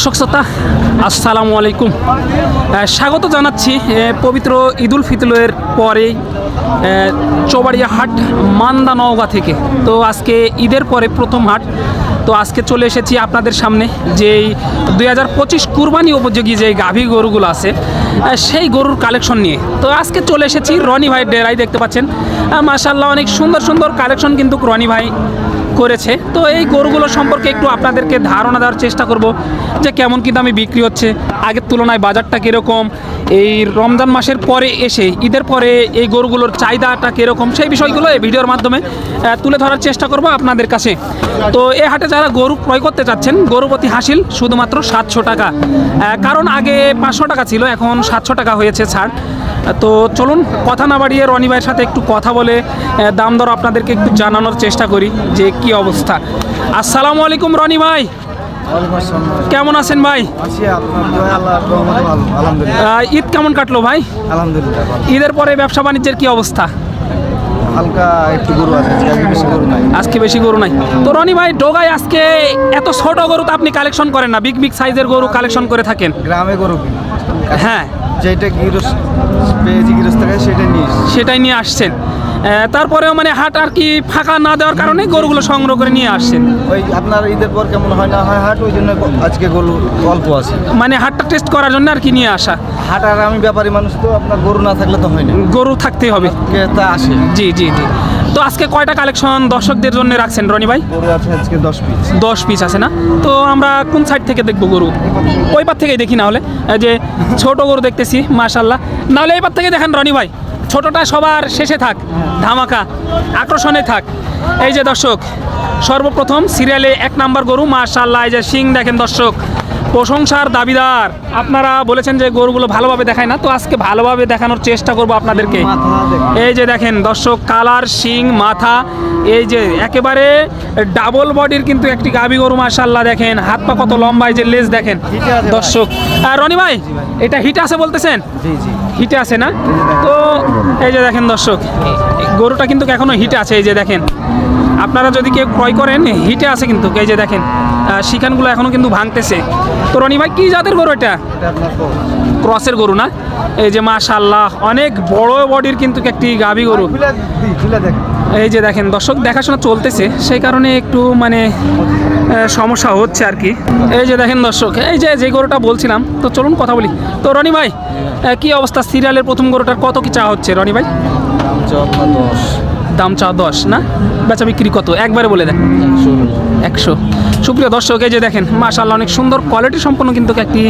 দর্শক শ্রোতা, আসসালামু আলাইকুম। স্বাগত জানাচ্ছি পবিত্র ঈদুল ফিতরের পরে চৌবাড়িয়া হাট মান্দা নওগাঁ থেকে। তো আজকে ঈদের পরে প্রথম হাট। তো আজকে চলে এসেছি আপনাদের সামনে যেই দুই হাজার পঁচিশ কুরবানি উপযোগী যে গাভী গরুগুলো আছে সেই গরুর কালেকশন নিয়ে। তো আজকে চলে এসেছি রনি ভাইয়ের ডেরাই দেখতে পাচ্ছেন। মাশাল্লাহ অনেক সুন্দর সুন্দর কালেকশন কিন্তু রনি ভাই করেছে। তো এই গরুগুলো সম্পর্কে একটু আপনাদেরকে ধারণা দেওয়ার চেষ্টা করব যে কেমন কি দামে বিক্রি হচ্ছে, আগের তুলনায় বাজারটা কীরকম, এই রমজান মাসের পরে এসে, ঈদের পরে এই গরুগুলোর চাহিদাটা কীরকম, সেই বিষয়গুলো এই ভিডিওর মাধ্যমে তুলে ধরার চেষ্টা করব আপনাদের কাছে। তো এ হাটে যারা গরু ক্রয় করতে চাচ্ছেন, গরু প্রতি হাসিল শুধুমাত্র সাতশো টাকা। কারণ আগে পাঁচশো টাকা ছিল, এখন সাতশো টাকা হয়েছে ছাড়। তো চলুন কথা না বাড়িয়ে রনি ভাইয়ের সাথে একটু কথা বলে দাম দর আপনাদেরকে একটু জানানোর চেষ্টা করি যে কি অবস্থা। আসসালামু আলাইকুম রনি ভাই। কেমন আছেন ভাই? ঈদ কেমন কাটলো ভাই? আলহামদুলিল্লাহ ঈদের পরে ব্যবসা বাণিজ্যের কি অবস্থা? হালকা একটু গরু আছে আজকে বেশি গরু নাই। আজকে বেশি গরু নাই। তো রনি ভাই ডোগায় আজকে এত ছোট গরু তো আপনি কালেকশন করেন না বিগ বিগ সাইজের গরু কালেকশন করে থাকেন। গ্রামে গরু হ্যাঁ। যেটা গিরস পেয়েছি গিরস থেকে সেটা নিয়ে সেটাই নিয়ে আসছেন। তারপরেও মানে হাট আর কি ফাঁকা না দেওয়ার কারণে গরুগুলো সংগ্রহ করে নিয়ে আসছেন। ওই আপনার ঈদের পর কেমন হয় না হয় হাট? ওই জন্য আজকে গরু অল্প আছে। মানে হাটটা টেস্ট করার জন্য আর কি নিয়ে আসা। হাট আর আমি ব্যাপারী মানুষ তো আপনার গরু না থাকলে তো হয় না। গরু থাকতেই হবে। তা আসে। জি জি জি। তো আজকে কয়টা কালেকশন দর্শকদের জন্য রাখছেন রনি ভাই? গরু আছে আজকে দশ পিস দশ পিস আছে না? তো আমরা কোন সাইড থেকে দেখব গরু? ওই পার থেকেই দেখি না হলে এই যে ছোট গরু দেখতেছি মাশাল্লাহ নাহলে এই পার থেকে দেখেন রনি ভাই ছোটটা সবার শেষে থাক ধামাকা আকর্ষণে থাক। এই যে দর্শক সর্বপ্রথম সিরিয়ালে এক নাম্বার গরু মাশাল্লাহ এই যে সিং দেখেন দর্শক। প্রশংসার দাবিদার। আপনারা বলেছেন যে গরুগুলো ভালোভাবে দেখায় না তো আজকে ভালোভাবে দেখানোর চেষ্টা করব আপনাদেরকে। এই যে দেখেন দর্শক কালার শিং মাথা এই যে একেবারে ডাবল বডির কিন্তু একটি গাবি গরু মাশাল্লাহ দেখেন। হাত পা কত লম্বা যে লেজ দেখেন। দর্শক আর রনি ভাই এটা হিট আছে বলতেছেন? হিটে আছে না? তো এই যে দেখেন দর্শক গরুটা কিন্তু এখনও হিটে আছে এই যে দেখেন। আপনারা যদি কেউ ক্রয় করেন হিটে আছে কিন্তু এই যে দেখেন। শিখানগুলো এখনও কিন্তু ভাঙতেছে। তো রনি ভাই কী জাতের গরু এটা। ক্রসের গরু না? এই যে মাশাল্লাহ অনেক বড় বডির কিন্তু একটি গাভী গরু। এই যে দেখেন দর্শক দেখাশোনা চলতেছে সেই কারণে একটু মানে সমস্যা হচ্ছে আর কি। এই যে দেখেন দর্শক এই যে যে গরুটা বলছিলাম তো চলুন কথা বলি। তো রনি ভাই কি অবস্থা? সিরিয়ালের প্রথম গরুটার কত কি চা হচ্ছে? রনি ভাই? দাম চা দশ না? বেচা বিক্রি কত? একবারে বলে দেন। একশো। সুপ্রিয় দর্শক এই যে দেখেন মাশাল্লাহ অনেক সুন্দর কোয়ালিটি সম্পন্ন কিন্তু একটি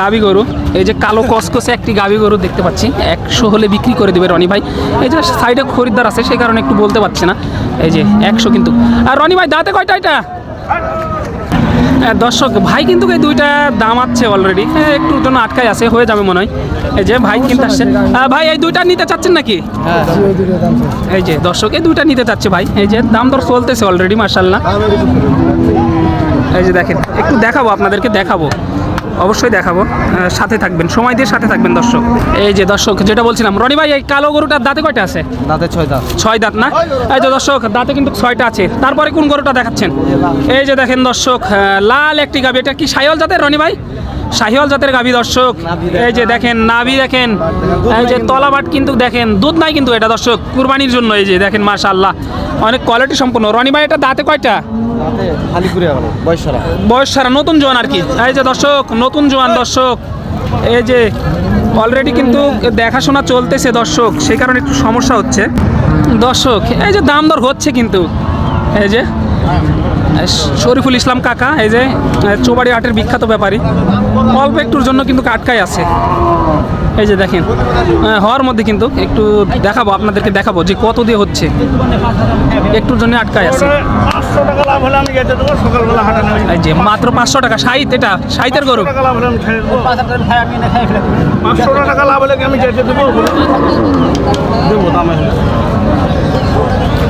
গাবি গাভী গরু। এই যে কালো কসকসে একটি গাভী গরু দেখতে পাচ্ছি। একশো হলে বিক্রি করে দেবে রনি ভাই। এই যে সাইডে খরিদ্দার আছে সেই কারণে একটু বলতে পারছে না। এই যে একশো কিন্তু। আর রনি ভাই দাঁতে কয়টা এটা? দর্শক, ভাই কিন্তু এই দুইটা দাম আছে অলরেডি একটু জন্য আটকায় আছে, হয়ে যাবে মনে হয়। এই যে ভাই কিনতে আসছে। ভাই, এই দুইটা নিতে চাচ্ছেন নাকি? হ্যাঁ এই যে দর্শক, এই দুইটা নিতে চাচ্ছে ভাই। এই যে দাম দর চলতেছে অলরেডি মার্শাল্লাহ এই যে দেখেন, একটু দেখাবো, আপনাদেরকে দেখাবো। অবশ্যই দেখাবো। সাথে থাকবেন সময় দিয়ে সাথে থাকবেন দর্শক। এই যে দর্শক যেটা বলছিলাম রনি ভাই এই কালো গরুটার দাঁতে কয়টা আছে? দাঁতে ছয় দাঁত। ছয় দাঁত না? এই যে দর্শক দাঁতে কিন্তু ছয়টা আছে। তারপরে কোন গরুটা দেখাচ্ছেন? এই যে দেখেন দর্শক লাল একটি গাবি এটা কি সায়ল জাতের রনি ভাই? সাহিওয়াল জাতের গাবি দর্শক। এই যে দেখেন নাভি দেখেন এই যে তলাবাট কিন্তু দেখেন দুধ নাই কিন্তু এটা দর্শক কুরবানির জন্য এই যে দেখেন মাশাআল্লাহ। অনেক কোয়ালিটি সম্পন্ন। রনি ভাই এটা দাঁতে কয়টা? বয়স সারা বয়স সারা নতুন জোয়ান আর কি। এই যে দর্শক নতুন জোয়ান দর্শক। এই যে অলরেডি কিন্তু দেখাশোনা চলতেছে দর্শক সেই কারণে একটু সমস্যা হচ্ছে। দর্শক এই যে দাম দর হচ্ছে কিন্তু। এই যে শরীফুল ইসলাম কাকা, এই যে চৌবাড়ি হাটের বিখ্যাত ব্যাপারী। অল্প একটুর জন্য কিন্তু আটকায় আছে। এই যে দেখেন হওয়ার মধ্যে কিন্তু একটু দেখাবো, আপনাদেরকে দেখাবো যে কত দিয়ে হচ্ছে। একটুর জন্য আটকায় আছে। এই যে মাত্র পাঁচশো টাকা সাইত এটা, সাইতের গরু। টাকা লাভ হলে আমি যেতে দেবো? দেবো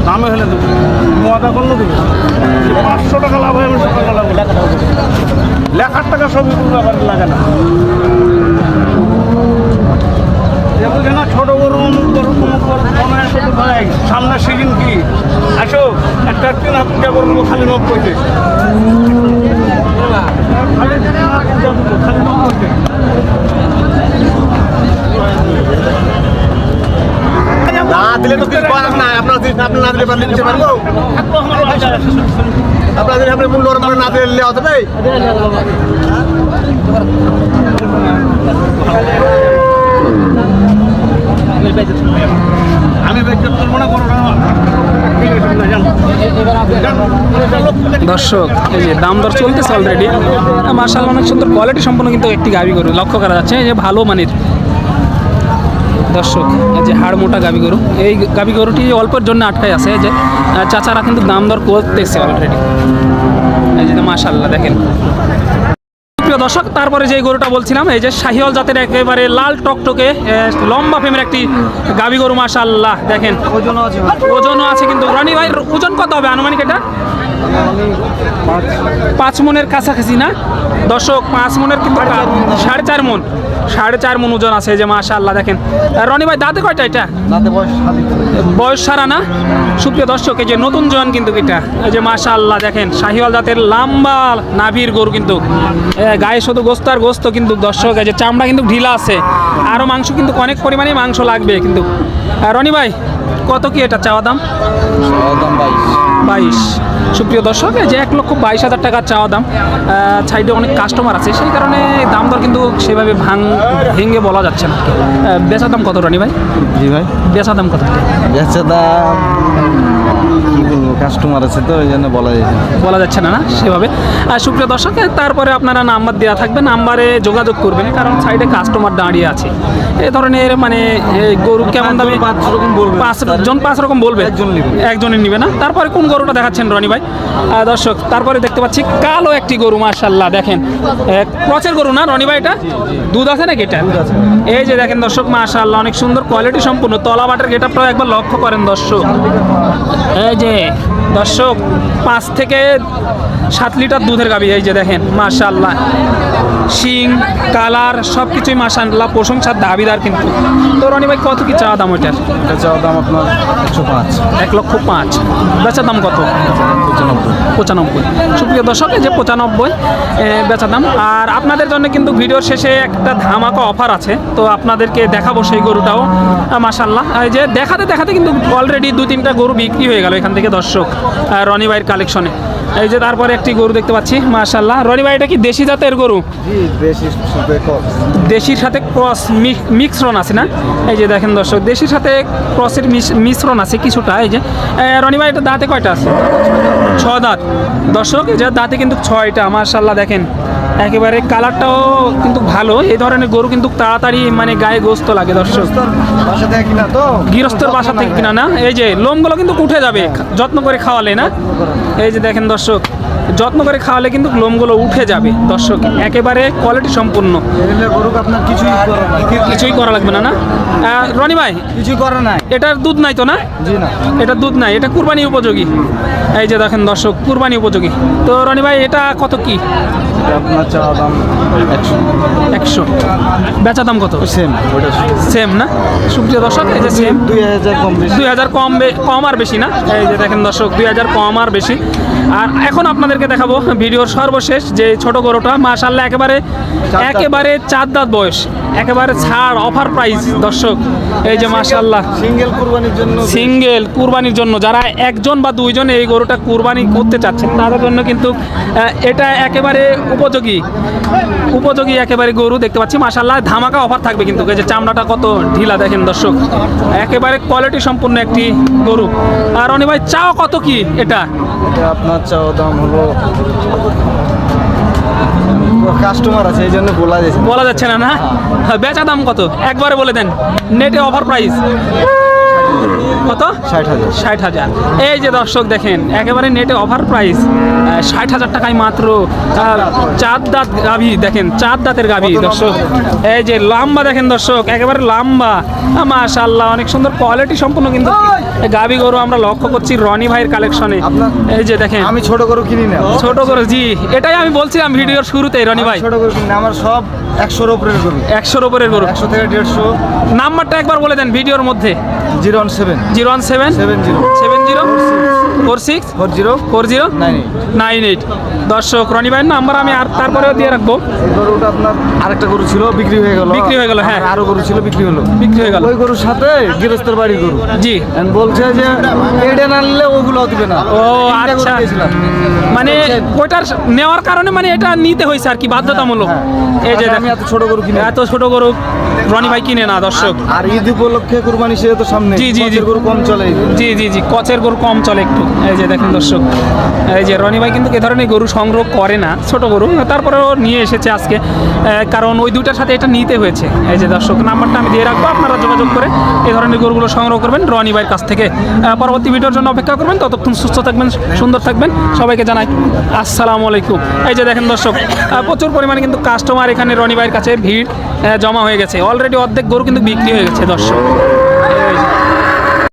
দামে হলে দেবো। মজা করলে দেবে পাঁচশো টাকা লাভ হয় পাঁচশো টাকা লাভ লেখার টাকা সবই কোনো লাগে না। পারলে দিতে পারব আপনার যদি আপনি মূল্য মানে না দিলে বেচতে পারব না কোনো টাকা ঠিক আছে না, দর্শক এই যে দাম দর চলতেছে অলরেডি মার্শাল অনেক সুন্দর কোয়ালিটি সম্পন্ন কিন্তু একটি গাবি গরু। লক্ষ্য করা যাচ্ছে যে ভালো মানের দর্শক এই যে হাড় মোটা গাবি গরু এই গাবি গরুটি অল্পের জন্য আটকায় আছে এই যে চাচারা কিন্তু দাম দর করতেছে অলরেডি এই যে মাশাল্লাহ দেখেন। প্রিয় দর্শক তারপরে যে গরুটা বলছিলাম এই যে শাহিওয়াল জাতের একেবারে লাল টকটকে লম্বা ফেমের একটি গাবি গরু মাশাল্লাহ দেখেন। ওজন আছে ওজনও আছে কিন্তু রনি ভাই ওজন কত হবে আনুমানিক এটা? পাঁচ। মনের কাছাকাছি না? দর্শক পাঁচ মনের কিন্তু সাড়ে চার মন। সাড়ে চার মন ওজন আছে যে মাশা আল্লাহ দেখেন রনি ভাই দাঁতে কয়টা এটা? বয়স সারা না? সুপ্রিয় দর্শক এই যে নতুন জন কিন্তু এটা। এই যে মাশা আল্লাহ দেখেন শাহিওয়াল জাতের লম্বা নাভির গরু কিন্তু। গায়ে শুধু গোস্ত আর গোস্ত কিন্তু দর্শক এই যে চামড়া কিন্তু ঢিলা আছে। আরও মাংস কিন্তু অনেক পরিমাণে মাংস লাগবে কিন্তু। রনি ভাই কত কি এটা চাওয়া দাম? দাম বাইশ। সুপ্রিয় দর্শক এই যে এক লক্ষ বাইশ হাজার টাকার চাওয়া দাম সাইডে অনেক কাস্টমার আছে সেই কারণে দাম দর কিন্তু সেভাবে ভাঙ ভেঙে বলা যাচ্ছে না। বেচা দাম কত রানি ভাই? জি ভাই। বেচা দাম কত? বেচা দাম কাস্টমার আছে তো ওই জন্য বলা যায় বলা যাচ্ছে না না সেভাবে। আর সুপ্রিয় দর্শক তারপরে আপনারা নাম্বার দেওয়া থাকবে নাম্বারে যোগাযোগ করবেন কারণ সাইডে কাস্টমার দাঁড়িয়ে আছে। এ ধরনের মানে গরু কেমন দামে পাঁচ রকম বলবে। পাঁচ জন পাঁচ রকম বলবে? একজন নিবে। একজনের নিবে না। তারপরে কোন গরুটা দেখাচ্ছেন রনি ভাই? দর্শক তারপরে দেখতে পাচ্ছি কালো একটি গরু মার্শাল্লাহ দেখেন। ক্রচের গরু না রনি ভাই এটা? দুধ আছে নাকি এটা? এই যে দেখেন দর্শক মার্শাল্লাহ অনেক সুন্দর কোয়ালিটি সম্পূর্ণ। তলা বাটের গেটআপটাও একবার লক্ষ্য করেন দর্শক। এই যে দর্শক পাঁচ থেকে সাত লিটার দুধের গাভী এই যে দেখেন মাশাল্লাহ শিং কালার সব কিছুই মাশাল্লাহ প্রশংসার দাবিদার কিন্তু। তো রনি ভাই কত কি চাওয়া দাম ওইটার? এটা চাওয়া দাম আপনার একশো পাঁচ। এক লক্ষ পাঁচ। বেচা দাম কত? পঁচানব্বই। সুপ্রিয় দর্শক এই যে পঁচানব্বই এ, বেচা দাম। আর আপনাদের জন্য কিন্তু ভিডিওর শেষে একটা ধামাকা অফার আছে। তো আপনাদেরকে দেখাবো সেই গরুটাও মাসাল্লাহ এই যে দেখাতে দেখাতে কিন্তু অলরেডি দু তিনটা গরু বিক্রি হয়ে গেল এখান থেকে দর্শক রনি ভাইয়ের কালেকশনে এই যে তারপরে একটি গরু দেখতে পাচ্ছি মাশাল্লাহ রনি ভাই এটা কি দেশি জাতের গরু? দেশির সাথে ক্রস মিশ্রণ আছে না? এই যে দেখেন দর্শক দেশির সাথে ক্রসের মিশ- মিশ্রণ আছে কিছুটা এই যে। রনি ভাই এটা দাঁতে কয়টা আছে? ছ দাঁত। দর্শক এই যে দাঁতে কিন্তু ছয়টা মাশাল্লাহ দেখেন। একেবারে কালারটাও কিন্তু ভালো। এই ধরনের গরু কিন্তু তাড়াতাড়ি মানে গায়ে গোস্ত লাগে দর্শক। গৃহস্থর বাসা থেকে কিনা না? এই যে লোমগুলো কিন্তু উঠে যাবে যত্ন করে খাওয়ালে না? এই যে দেখেন দর্শক যত্ন করে খাওয়ালে কিন্তু লোমগুলো উঠে যাবে। দর্শক একেবারে কোয়ালিটি সম্পূর্ণ। আপনার কিছুই কিছুই করা লাগবে না না? রনি ভাই কিছুই করা নাই। এটার দুধ নাই তো না? জি না। এটা দুধ নাই এটা কুরবানি উপযোগী। এই যে দেখেন দর্শক কুরবানি উপযোগী। তো রনি ভাই এটা কত কি? আপনার দাম একশো। একশো। বেচা দাম কত? সেম ওটা সেম। না? সুপ্রিয় দর্শক এই যে সেম। দুই হাজার কম দুই হাজার কম কম আর বেশি না? এই যে দেখেন দর্শক দুই হাজার কম আর বেশি। আর এখন আপনাদেরকে দেখাবো ভিডিওর সর্বশেষ যে ছোট গরুটা মাশাল্লাহ একেবারে একেবারে চার দাঁত বয়স। একেবারে ছাড় অফার প্রাইস দর্শক এই যে মাশাল্লাহ সিঙ্গেল কুরবানির জন্য সিঙ্গেল কুরবানির জন্য যারা একজন বা দুইজন এই গরুটা কুরবানি করতে চাচ্ছেন তাদের জন্য কিন্তু এটা একেবারে উপযোগী। উপযোগী একেবারে গরু দেখতে পাচ্ছি। মাসাল্লাহ ধামাকা অফার থাকবে কিন্তু। এই যে চামড়াটা কত ঢিলা দেখেন দর্শক। একেবারে কোয়ালিটি সম্পূর্ণ একটি গরু। আর অনি ভাই চাও কত কি এটা? এটা আপনার চাও দাম হলো কাস্টমার আছে এই জন্য বলা যাচ্ছে বলা যাচ্ছে না না? বেচা দাম কত? একবারে বলে দেন নেটে অফার প্রাইস কত? ষাট হাজার। ষাট হাজার। এই যে দর্শক দেখেন একেবারে নেটে অফার প্রাইস ষাট হাজার টাকায় মাত্র চার দাঁত। গাভি দেখেন চার দাঁতের গাভি দর্শক। এই যে লম্বা দেখেন দর্শক একেবারে লম্বা। মাশাল্লাহ অনেক সুন্দর কোয়ালিটি সম্পূর্ণ কিন্তু গাভি গরু আমরা লক্ষ্য করছি রনি ভাইয়ের কালেকশনে এই যে দেখেন। আমি ছোট গরু কিনি না। ছোট গরু জি এটাই আমি বলছিলাম ভিডিওর শুরুতে রনি ভাই। ছোট গরু কিনি না আমার সব একশোর উপরের গরু। একশোর উপরের গরু। একশো থেকে দেড়শো। নাম্বারটা একবার বলে দেন ভিডিওর মধ্যে। Zero one seven. Zero one seven. Seven zero. Seven zero? Four six? Four zero. Four zero? Nine nine eight. দর্শক রনি ভাইয়ের নাম্বার আমি আর তারপরেও দিয়ে রাখব। গরুটা আপনার আরেকটা গরু ছিল বিক্রি হয়ে গেল। বিক্রি হয়ে গেল, হ্যাঁ। আরও গরু ছিল বিক্রি হলো। বিক্রি হয়ে গেল। ওই গরুর সাথে গৃহস্থের বাড়ি গরু। জি। বলছে যে এটা না নিলে ওগুলো দিবে না। ও আচ্ছা। মানে ওইটার নেওয়ার কারণে মানে এটা নিতে হয়েছে আর কি বাধ্যতামূলক। হ্যাঁ। এই যে আমি এত ছোট গরু কিনে। এত ছোট গরু রনি ভাই কিনে না দর্শক। আর ঈদ উপলক্ষে কুরবানি সে তো সামনে জি, জি, জি। কচের গরু কম চলে জি জি জি কচের গরু কম চলে একটু। এই যে দেখেন দর্শক এই যে রনি ভাই কিন্তু এ ধরনের গরু সংগ্রহ করে না ছোট গরু। তারপরেও নিয়ে এসেছে আজকে কারণ ওই দুইটার সাথে এটা নিতে হয়েছে। এই যে দর্শক নাম্বারটা আমি দিয়ে রাখব আপনারা যোগাযোগ করে এই ধরনের গরুগুলো সংগ্রহ করবেন রনি ভাইয়ের কাছ থেকে। পরবর্তী ভিডিওর জন্য অপেক্ষা করবেন। ততক্ষণ সুস্থ থাকবেন সুন্দর থাকবেন। সবাইকে জানাই আসসালামু আলাইকুম। এই যে দেখেন দর্শক প্রচুর পরিমাণে কিন্তু কাস্টমার এখানে রনি ভাইয়ের কাছে ভিড় জমা হয়ে গেছে। অলরেডি অর্ধেক গরু কিন্তু বিক্রি হয়ে গেছে দর্শক। এই যে।